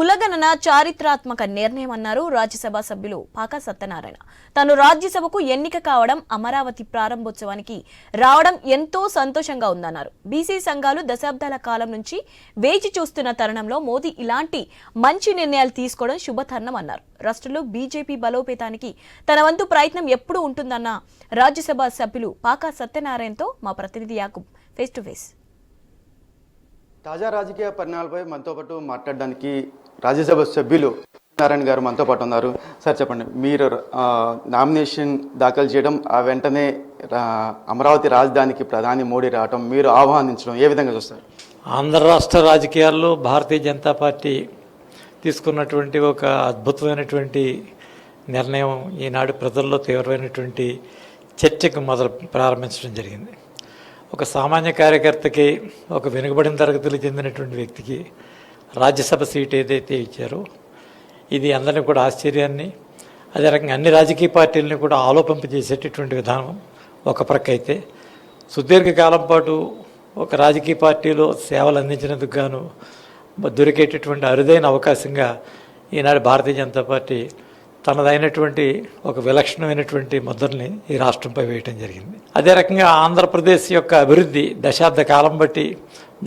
కులగణన చారిత్రాత్మక నిర్ణయం అన్నారు రాజ్యసభ సభ్యులు పాకా సత్యనారాయణ. తాను రాజ్యసభకు ఎన్నిక కావడం అమరావతి ప్రారంభోత్సవానికి రావడం ఎంతో సంతోషంగా ఉందన్నారు. బీసీ సంఘాలు దశాబ్దాల కాలం నుంచి వేచి చూస్తున్న తరుణంలో మోదీ ఇలాంటి మంచి నిర్ణయాలు తీసుకోవడం శుభతరుణం అన్నారు. రాష్ట్రంలో బీజేపీ బలోపేతానికి తన వంతు ప్రయత్నం ఎప్పుడూ ఉంటుందన్న రాజ్యసభ సభ్యులు పాకా సత్యనారాయణతో మా ప్రతినిధి యాకూబ్ ఫేస్ టు ఫేస్ తాజా రాజకీయ పరిణామాలపై మనతో పాటు మాట్లాడడానికి రాజ్యసభ సభ్యులు నారాయణ గారు మనతో పాటు ఉన్నారు. సార్ చెప్పండి. మీరు నామినేషన్ దాఖలు చేయడం ఆ వెంటనే అమరావతి రాజధానికి ప్రధాని మోడీ రావడం మీరు ఆహ్వానించడం ఏ విధంగా చూస్తారు? ఆంధ్ర రాష్ట్ర రాజకీయాల్లో భారతీయ జనతా పార్టీ తీసుకున్నటువంటి ఒక అద్భుతమైనటువంటి నిర్ణయం ఈనాడు ప్రజల్లో తీవ్రమైనటువంటి చర్చకు మొదలు ప్రారంభించడం జరిగింది. ఒక సామాన్య కార్యకర్తకి ఒక వెనుకబడిన తరగతులు చెందినటువంటి వ్యక్తికి రాజ్యసభ సీట్ ఏదైతే ఇచ్చారో ఇది అందరినీ కూడా ఆశ్చర్యాన్ని అదే రకంగా అన్ని రాజకీయ పార్టీలని కూడా ఆలోపింపజేసేటటువంటి విధానం ఒక ప్రక్క అయితే సుదీర్ఘకాలం పాటు ఒక రాజకీయ పార్టీలో సేవలు అందించినందుకు గాను దొరికేటటువంటి అరుదైన అవకాశంగా ఈనాడు భారతీయ జనతా పార్టీ తనదైనటువంటి ఒక విలక్షణమైనటువంటి ముద్రని ఈ రాష్ట్రంపై వేయటం జరిగింది. అదే రకంగా ఆంధ్రప్రదేశ్ యొక్క అభివృద్ధి దశాబ్ద కాలం బట్టి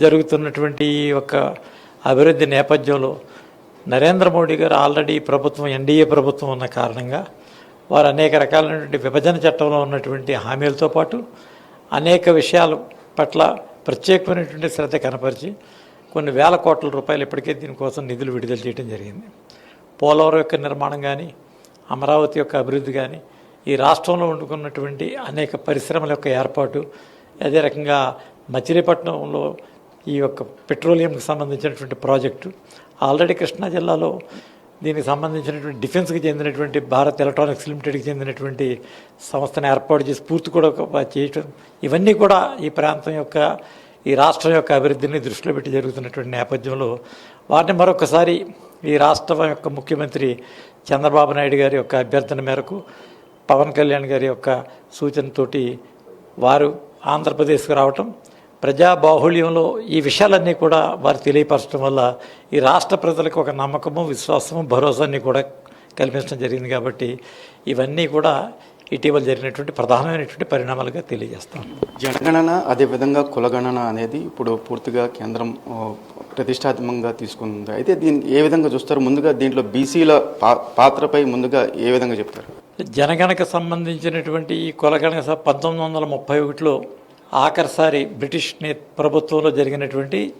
జరుగుతున్నటువంటి ఈ యొక్క అభివృద్ధి నేపథ్యంలో నరేంద్ర మోడీ గారు ఆల్రెడీ ప్రభుత్వం ఎన్డీఏ ప్రభుత్వం ఉన్న కారణంగా వారు అనేక రకాలైనటువంటి విభజన చట్టంలో ఉన్నటువంటి హామీలతో పాటు అనేక విషయాల పట్ల ప్రత్యేకమైనటువంటి శ్రద్ధ కనపరిచి కొన్ని వేల కోట్ల రూపాయలు ఇప్పటికే దీనికోసం నిధులు విడుదల చేయడం జరిగింది. పోలవరం యొక్క నిర్మాణం కానీ అమరావతి యొక్క అభివృద్ధి కానీ ఈ రాష్ట్రంలో వండుకున్నటువంటి అనేక పరిశ్రమల యొక్క ఏర్పాటు అదే రకంగా మచిలీపట్నంలో ఈ యొక్క పెట్రోలియంకి సంబంధించినటువంటి ప్రాజెక్టు ఆల్రెడీ కృష్ణా జిల్లాలో దీనికి సంబంధించినటువంటి డిఫెన్స్కి చెందినటువంటి భారత్ ఎలక్ట్రానిక్స్ లిమిటెడ్కి చెందినటువంటి సంస్థను ఏర్పాటు చేసి పూర్తి కూడా చేయటం ఇవన్నీ కూడా ఈ ప్రాంతం యొక్క ఈ రాష్ట్రం యొక్క అభివృద్ధిని దృష్టిలో పెట్టి జరుగుతున్నటువంటి నేపథ్యంలో వాటిని మరొకసారి ఈ రాష్ట్రం యొక్క ముఖ్యమంత్రి చంద్రబాబు నాయుడు గారి యొక్క అభ్యర్థన మేరకు పవన్ కళ్యాణ్ గారి యొక్క సూచనతోటి వారు ఆంధ్రప్రదేశ్కి రావటం ప్రజా బాహుళ్యంలో ఈ విషయాలన్నీ కూడా వారు తెలియపరచడం వల్ల ఈ రాష్ట్ర ప్రజలకు ఒక నమ్మకము విశ్వాసము భరోసాన్ని కూడా కల్పించడం జరిగింది కాబట్టి ఇవన్నీ కూడా ఇటీవల జరిగినటువంటి ప్రధానమైనటువంటి పరిణామాలుగా తెలియజేస్తాం. జనగణన అదేవిధంగా కులగణన అనేది ఇప్పుడు పూర్తిగా కేంద్రం ప్రతిష్టాత్మకంగా తీసుకుంది. అయితే దీన్ని ఏ విధంగా చూస్తారు? ముందుగా దీంట్లో బీసీల పా- పాత్రపై ముందుగా ఏ విధంగా చెప్తారు? జనగణకు సంబంధించినటువంటి ఈ కులగణక సభ పంతొమ్మిది వందల ముప్పై ఒకటిలో ఆఖరిసారి బ్రిటిష్ నే ప్రభుత్వంలో జరిగినటువంటి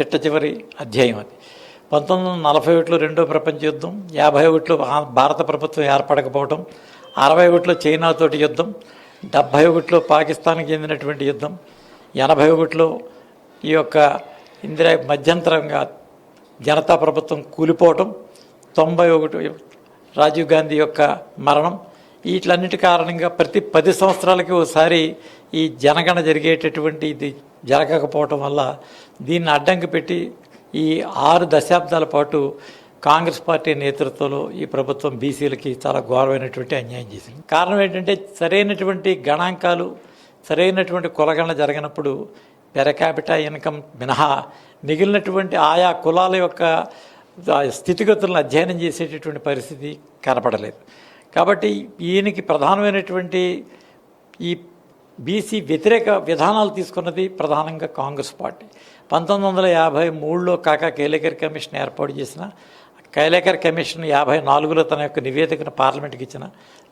చిట్ట చివరి అధ్యాయం అది. పంతొమ్మిది వందల నలభై ఒకటిలో రెండో ప్రపంచ యుద్ధం యాభై ఒకటిలో భారత ప్రభుత్వం ఏర్పడకపోవడం అరవై ఒకటిలో చైనాతోటి యుద్ధం డెబ్భై ఒకటిలో పాకిస్తాన్కి చెందినటువంటి యుద్ధం ఎనభై ఒకటిలో ఈ యొక్క ఇందిరా మధ్యంతరంగా జనతా ప్రభుత్వం కూలిపోవటం తొంభై ఒకటి రాజీవ్ గాంధీ యొక్క మరణం వీటిలన్నిటి కారణంగా ప్రతి పది సంవత్సరాలకి ఒకసారి ఈ జనగణ జరిగేటటువంటి ఇది జరగకపోవటం వల్ల దీన్ని అడ్డంకి పెట్టి ఈ ఆరు దశాబ్దాల పాటు కాంగ్రెస్ పార్టీ నేతృత్వంలో ఈ ప్రభుత్వం బీసీలకి చాలా ఘోరమైనటువంటి అన్యాయం చేసింది. కారణం ఏంటంటే సరైనటువంటి గణాంకాలు సరైనటువంటి కులగణన జరగనప్పుడు పెర ఇన్కమ్ మినహా మిగిలినటువంటి ఆయా కులాల యొక్క స్థితిగతులను అధ్యయనం చేసేటటువంటి పరిస్థితి కనపడలేదు. కాబట్టి ఈయనకి ప్రధానమైనటువంటి ఈ బీసీ వ్యతిరేక విధానాలు తీసుకున్నది ప్రధానంగా కాంగ్రెస్ పార్టీ. పంతొమ్మిది వందల యాభై మూడులో కాకా కేలేకర్ కమిషన్ ఏర్పాటు చేసిన కైలేకర్ కమిషన్ యాభై నాలుగులో తన యొక్క నివేదికను పార్లమెంట్కి ఇచ్చిన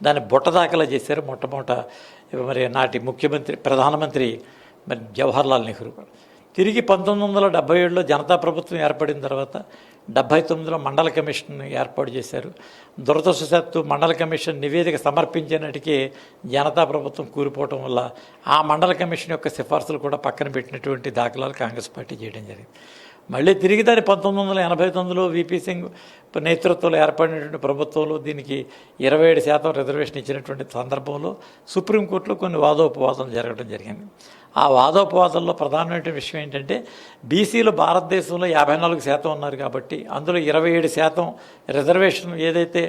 దాన్ని బుట్టదాఖలా చేశారు మొట్టమొదట మరి నాటి ముఖ్యమంత్రి ప్రధానమంత్రి మరి జవహర్లాల్ నెహ్రూ తిరిగి పంతొమ్మిది వందల డెబ్బై ఏడులో జనతా ప్రభుత్వం ఏర్పడిన తర్వాత డెబ్బై తొమ్మిదిలో మండల కమిషన్ ఏర్పాటు చేశారు. దురదృష్టశాత్తు మండల కమిషన్ నివేదిక సమర్పించే జనతా ప్రభుత్వం కూలిపోవటం వల్ల ఆ మండల కమిషన్ యొక్క సిఫార్సులు కూడా పక్కన పెట్టినటువంటి దాఖలాలు కాంగ్రెస్ పార్టీ చేయడం జరిగింది. మళ్ళీ తిరిగి దాన్ని పంతొమ్మిది వందల ఎనభై తొమ్మిదిలో విపి సింగ్ నేతృత్వంలో ఏర్పడినటువంటి ప్రభుత్వంలో దీనికి ఇరవై ఏడు శాతం రిజర్వేషన్ ఇచ్చినటువంటి సందర్భంలో సుప్రీంకోర్టులో కొన్ని వాదోపవాదం జరగడం జరిగింది. ఆ వాదోపవాదంలో ప్రధానమైన విషయం ఏంటంటే బీసీలు భారతదేశంలో యాభై నాలుగు శాతం ఉన్నారు కాబట్టి అందులో ఇరవై ఏడు శాతం రిజర్వేషన్ ఏదైతే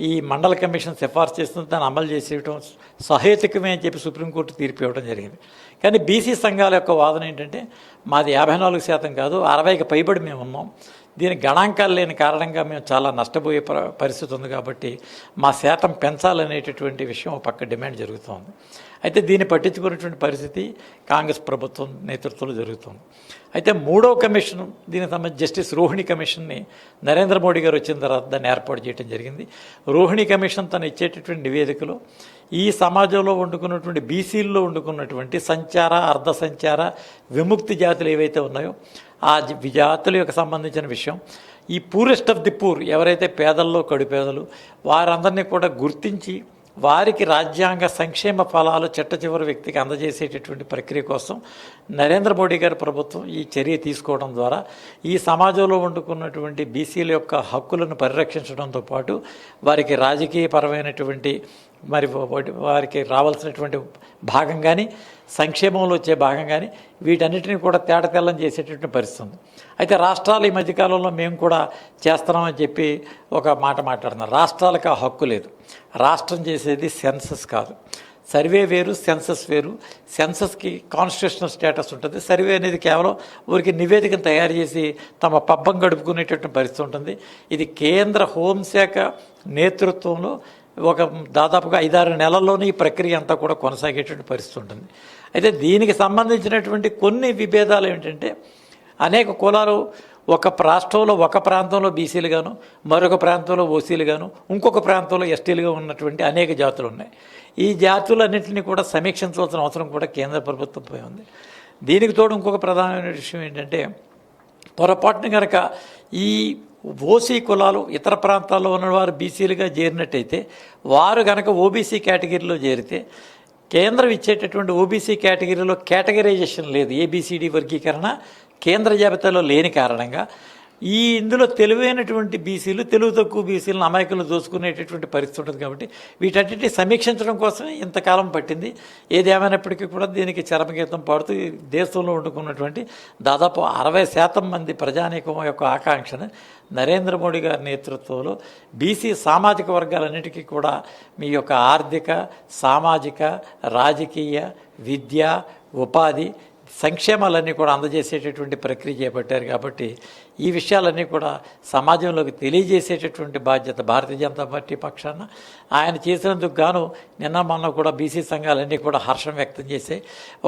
ఈ మండల కమిషన్ సిఫార్సు చేస్తుందో దాన్ని అమలు చేసేయటం సహేతుకమే అని చెప్పి సుప్రీంకోర్టు తీర్పు ఇవ్వడం జరిగింది. కానీ బీసీ సంఘాల యొక్క వాదన ఏంటంటే మాది యాభై నాలుగు శాతం కాదు అరవైకి పైబడి మేము ఉన్నాం దీని గణాంకాలు లేని కారణంగా మేము చాలా నష్టపోయే పరిస్థితి ఉంది కాబట్టి మా శాతం పెంచాలనేటటువంటి విషయం ఒక పక్క డిమాండ్ జరుగుతోంది. అయితే దీన్ని పట్టించుకున్నటువంటి పరిస్థితి కాంగ్రెస్ ప్రభుత్వం నేతృత్వంలో జరుగుతుంది. అయితే మూడో కమిషన్ దీనికి సంబంధించి జస్టిస్ రోహిణి కమిషన్ని నరేంద్ర మోడీ గారు వచ్చిన తర్వాత దాన్ని ఏర్పాటు చేయడం జరిగింది. రోహిణి కమిషన్ తను ఇచ్చేటటువంటి నివేదికలో ఈ సమాజంలో వండుకున్నటువంటి బీసీల్లో వండుకున్నటువంటి సంచార అర్ధ సంచార విముక్తి జాతులు ఏవైతే ఉన్నాయో ఆ జ- జాతుల యొక్క సంబంధించిన విషయం. ఈ పూరెస్ట్ ఆఫ్ ది పూర్ ఎవరైతే పేదల్లో కడుపేదలు వారందరినీ కూడా గుర్తించి వారికి రాజ్యాంగ సంక్షేమ ఫలాలు చిట్ట చివరి వ్యక్తికి అందజేసేటటువంటి ప్రక్రియ కోసం నరేంద్ర మోడీ గారి ప్రభుత్వం ఈ చర్య తీసుకోవడం ద్వారా ఈ సమాజంలో వండుకున్నటువంటి బీసీల యొక్క హక్కులను పరిరక్షించడంతో పాటు వారికి రాజకీయపరమైనటువంటి మరి వారికి రావాల్సినటువంటి భాగం కానీ సంక్షేమంలో వచ్చే భాగం కానీ వీటన్నిటిని కూడా తేటతెల్లం చేసేటటువంటి పరిస్థితి ఉంది. అయితే రాష్ట్రాలు ఈ మధ్యకాలంలో మేము కూడా చేస్తున్నామని చెప్పి ఒక మాట మాట్లాడుతున్నాం రాష్ట్రాలకు ఆ హక్కు లేదు. రాష్ట్రం చేసేది సెన్సస్ కాదు. సర్వే వేరు సెన్సస్ వేరు. సెన్సస్కి కాన్స్టిట్యూషనల్ స్టేటస్ ఉంటుంది. సర్వే అనేది కేవలం ఊరికి నివేదికను తయారు చేసి తమ పబ్బం గడుపుకునేటటువంటి పరిస్థితి ఉంటుంది. ఇది కేంద్ర హోంశాఖ నేతృత్వంలో ఒక దాదాపుగా ఐదారు నెలల్లోనే ఈ ప్రక్రియ అంతా కూడా కొనసాగేటువంటి పరిస్థితి ఉంటుంది. అయితే దీనికి సంబంధించినటువంటి కొన్ని విభేదాలు ఏమిటంటే అనేక కులాలు ఒక రాష్ట్రంలో ఒక ప్రాంతంలో బీసీలు గాను మరొక ప్రాంతంలో ఓసీలు గాను ఇంకొక ప్రాంతంలో ఎస్టీలుగా ఉన్నటువంటి అనేక జాతులు ఉన్నాయి. ఈ జాతులన్నింటినీ కూడా సమీక్షించవలసిన అవసరం కూడా కేంద్ర ప్రభుత్వంపై ఉంది. దీనికి తోడు ఇంకొక ప్రధానమైన విషయం ఏంటంటే పొరపాటున కనుక ఈ ఓసీ కులాలు ఇతర ప్రాంతాల్లో ఉన్నవారు బీసీలుగా చేరినట్టయితే వారు కనుక ఓబీసీ కేటగిరీలో చేరితే కేంద్రం ఇచ్చేటటువంటి ఓబీసీ కేటగిరీలో కేటగరైజేషన్ లేదు ఏబిసిడి వర్గీకరణ కేంద్ర జాబితాలో లేని కారణంగా ఈ ఇందులో తెలివైనటువంటి బీసీలు తెలుగు తక్కువ బీసీలను అమాయకులు దోచుకునేటటువంటి పరిస్థితి ఉంటుంది కాబట్టి వీటన్నిటిని సమీక్షించడం కోసమే ఇంతకాలం పట్టింది. ఏది కూడా దీనికి చరమగీతం పాడుతూ దేశంలో వండుకున్నటువంటి దాదాపు అరవై శాతం మంది ప్రజానీకం యొక్క ఆకాంక్షను నరేంద్ర మోడీ గారి నేతృత్వంలో బీసీ సామాజిక వర్గాలన్నిటికీ కూడా మీ యొక్క ఆర్థిక సామాజిక రాజకీయ విద్య ఉపాధి సంక్షేమాలన్నీ కూడా అందజేసేటటువంటి ప్రక్రియ చేపట్టారు కాబట్టి ఈ విషయాలన్నీ కూడా సమాజంలోకి తెలియజేసేటటువంటి బాధ్యత భారతీయ జనతా పార్టీ పక్షాన. ఆయన చేసినందుకు గాను నిన్న మొన్న కూడా బీసీ సంఘాలన్నీ కూడా హర్షం వ్యక్తం చేశాయి.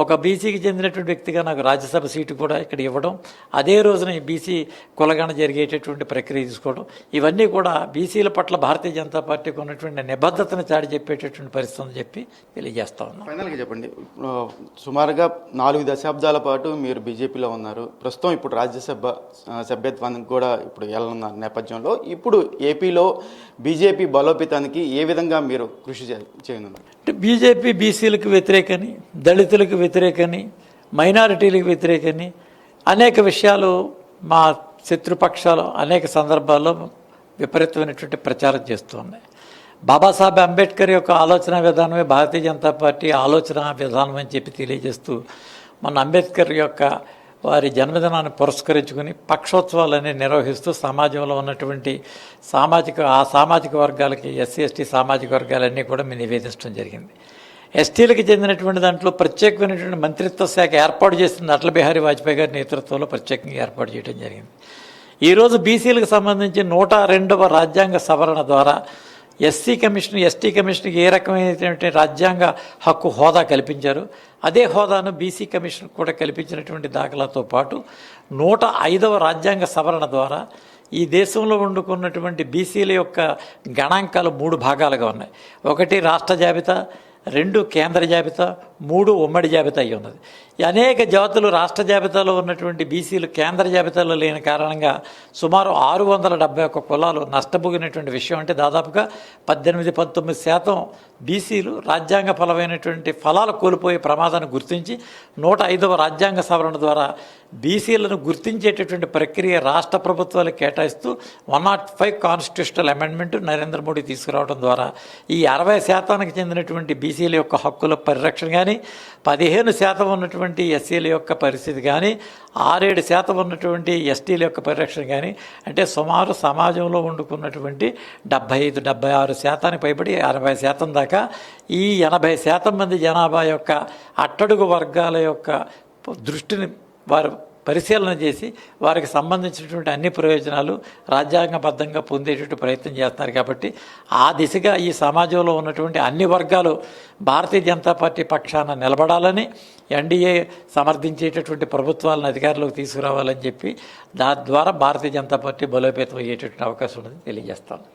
ఒక బీసీకి చెందినటువంటి వ్యక్తిగా నాకు రాజ్యసభ సీటు కూడా ఇక్కడ ఇవ్వడం అదే రోజున ఈ బీసీ కులగణ జరిగేటటువంటి ప్రక్రియ తీసుకోవడం ఇవన్నీ కూడా బీసీల పట్ల భారతీయ జనతా పార్టీకి ఉన్నటువంటి నిబద్ధతను చాటి చెప్పేటటువంటి పరిస్థితి అని చెప్పి తెలియజేస్తా ఉన్నాం ఫైనల్గా చెప్పండి. సుమారుగా నాలుగు దశాబ్దాల పాటు మీరు బీజేపీలో ఉన్నారు. ప్రస్తుతం ఇప్పుడు రాజ్యసభ సభ్యత్వానికి కూడా ఇప్పుడు వెళ్ళనున్న నేపథ్యంలో ఇప్పుడు ఏపీలో బీజేపీ బలోపేతానికి ఏ విధంగా మీరు కృషి చే- చేయనున్నారు? అంటే బీజేపీ బీసీలకు వ్యతిరేకని దళితులకు వ్యతిరేకని మైనారిటీలకు వ్యతిరేకని అనేక విషయాలు మా శత్రుపక్షాలు అనేక సందర్భాల్లో విపరీతమైనటువంటి ప్రచారం చేస్తూ బాబాసాహెబ్ అంబేద్కర్ యొక్క ఆలోచన విధానమే భారతీయ జనతా పార్టీ ఆలోచన విధానం అని చెప్పి తెలియజేస్తూ మన అంబేద్కర్ యొక్క వారి జన్మదినాన్ని పురస్కరించుకుని పక్షోత్సవాలన్నీ నిర్వహిస్తూ సమాజంలో ఉన్నటువంటి సామాజిక ఆ సామాజిక వర్గాలకి ఎస్సీ ఎస్టీ సామాజిక వర్గాలన్నీ కూడా మేము నివేదించడం జరిగింది. ఎస్టీలకు చెందినటువంటి దాంట్లో ప్రత్యేకమైనటువంటి మంత్రిత్వ శాఖ ఏర్పాటు చేసింది అటల్ బిహారీ వాజ్పేయి గారి నేతృత్వంలో ప్రత్యేకంగా ఏర్పాటు చేయడం జరిగింది. ఈరోజు బీసీలకు సంబంధించి నూట రెండవ రాజ్యాంగ సవరణ ద్వారా ఎస్సీ కమిషన్ ఎస్టీ కమిషన్కి ఏ రకమైనటువంటి రాజ్యాంగ హక్కు హోదా కల్పించారు అదే హోదాను బీసీ కమిషన్ కూడా కల్పించినటువంటి దాఖలాతో పాటు నూట ఐదవ రాజ్యాంగ సవరణ ద్వారా ఈ దేశంలో వండుకున్నటువంటి బీసీల యొక్క గణాంకాలు మూడు భాగాలుగా ఉన్నాయి. ఒకటి రాష్ట్ర జాబితా రెండు కేంద్ర జాబితా మూడు ఉమ్మడి జాబితా అయి ఉన్నది అనేక జాతులు రాష్ట్ర జాబితాలో ఉన్నటువంటి బీసీలు కేంద్ర జాబితాలో లేని కారణంగా సుమారు ఆరు వందల డెబ్బై ఒక్క కులాలు నష్టపోగినటువంటి విషయం అంటే దాదాపుగా పద్దెనిమిది పంతొమ్మిది శాతం బీసీలు రాజ్యాంగ ఫలమైనటువంటి ఫలాలు కోల్పోయే ప్రమాదాన్ని గుర్తించి నూట ఐదవ రాజ్యాంగ సవరణ ద్వారా బీసీలను గుర్తించేటటువంటి ప్రక్రియ రాష్ట్ర ప్రభుత్వాలు కేటాయిస్తూ one not five constitutional amendment Narendra Modi తీసుకురావడం ద్వారా ఈ అరవై శాతానికి చెందినటువంటి బీసీల యొక్క హక్కుల పరిరక్షణ కానీ పదిహేను శాతం ఉన్నటువంటి ఎస్సీల యొక్క పరిస్థితి కానీ ఆరేడు శాతం ఉన్నటువంటి ఎస్టీల యొక్క పరిరక్షణ కానీ అంటే సుమారు సమాజంలో వండుకున్నటువంటి డెబ్బై ఐదు డెబ్బై ఆరు శాతానికి పైబడి అరవై శాతం దాకా ఈ ఎనభై శాతం మంది జనాభా యొక్క అట్టడుగు వర్గాల యొక్క దృష్టిని వారు పరిశీలన చేసి వారికి సంబంధించినటువంటి అన్ని ప్రయోజనాలు రాజ్యాంగబద్ధంగా పొందేటటువంటి ప్రయత్నం చేస్తున్నారు కాబట్టి ఆ దిశగా ఈ సమాజంలో ఉన్నటువంటి అన్ని వర్గాలు భారతీయ జనతా పార్టీ పక్షాన నిలబడాలని ఎన్డీఏ సమర్థించేటటువంటి ప్రభుత్వాలను అధికారంలోకి తీసుకురావాలని చెప్పి దాని ద్వారా భారతీయ జనతా పార్టీ బలోపేతం అయ్యేటటువంటి అవకాశం ఉన్నది తెలియజేస్తాను.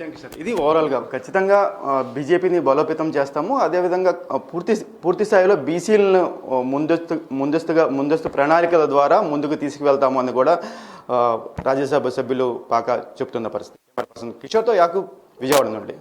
థ్యాంక్ యూ సార్ ఇది ఓవరాల్గా ఖచ్చితంగా బీజేపీని బలోపేతం చేస్తాము. అదేవిధంగా పూర్తి పూర్తి స్థాయిలో బీసీలను ముందస్తు ముందస్తుగా ముందస్తు ప్రణాళికల ద్వారా ముందుకు తీసుకువెళ్తాము అని కూడా రాజ్యసభ సభ్యులు పాక చెప్తున్న పరిస్థితి. కిషోర్తో యాకు విజయవాడ నుండి.